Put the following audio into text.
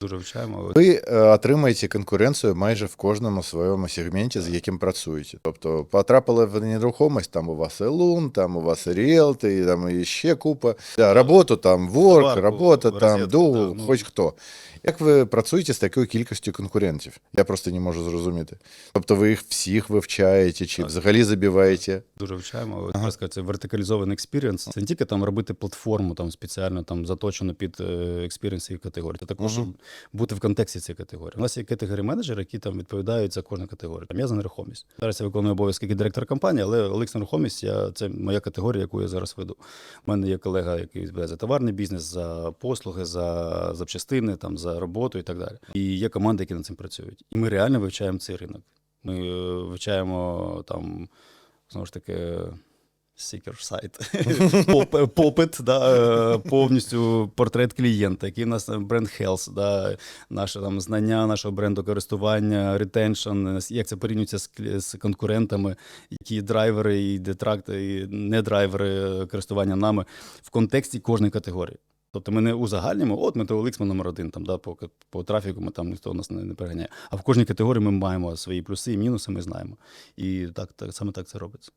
Дуже вчаємо. Ви е, отримаєте конкуренцію майже в кожному своєму сегменті, з яким працюєте. Тобто потрапили в нерухомість, там у вас і лун, там у вас і ріелти, і там і ще купа. Да, роботу там, ворк, робота там, дугл, ну. хоч хто. Як ви працюєте з такою кількістю конкурентів? Я просто не можу зрозуміти. Тобто ви їх всіх вивчаєте, чи взагалі забиваєте? Дуже вивчаємо. Ага. Ага. Це вертикалізований експірієнс. Це не тільки там робити платформу там спеціально там заточену під експірієнс і категорії. Це також Мгм. бути в контексті цієї категорії. У нас є категорії менеджери, які там відповідають за кожну категорію. Там я за нерухомість. Зараз я виконую обов'язки як директор компанії, але Олекс нерухомість я це моя категорія, яку я зараз веду. У мене є колега, який відповідає за товарний бізнес, за послуги, за запчастини, там за роботу і так далі. І є команди, які над цим працюють. І ми реально вивчаємо цей ринок. Ми е, вивчаємо там знову ж таки. Сайт, попит, да, е, повністю портрет клієнта, який в нас бренд Health, да, наше там знання нашого бренду користування, ретеншн, як це порівнюється з, з конкурентами, які драйвери і детракти, і не драйвери користування нами в контексті кожної категорії. Тобто ми не узагальнюємо, от ми ми номер один, там, да, по, по трафіку ми там ніхто нас не, не переганяє. А в кожній категорії ми маємо свої плюси і мінуси, ми знаємо. І так, так саме так це робиться.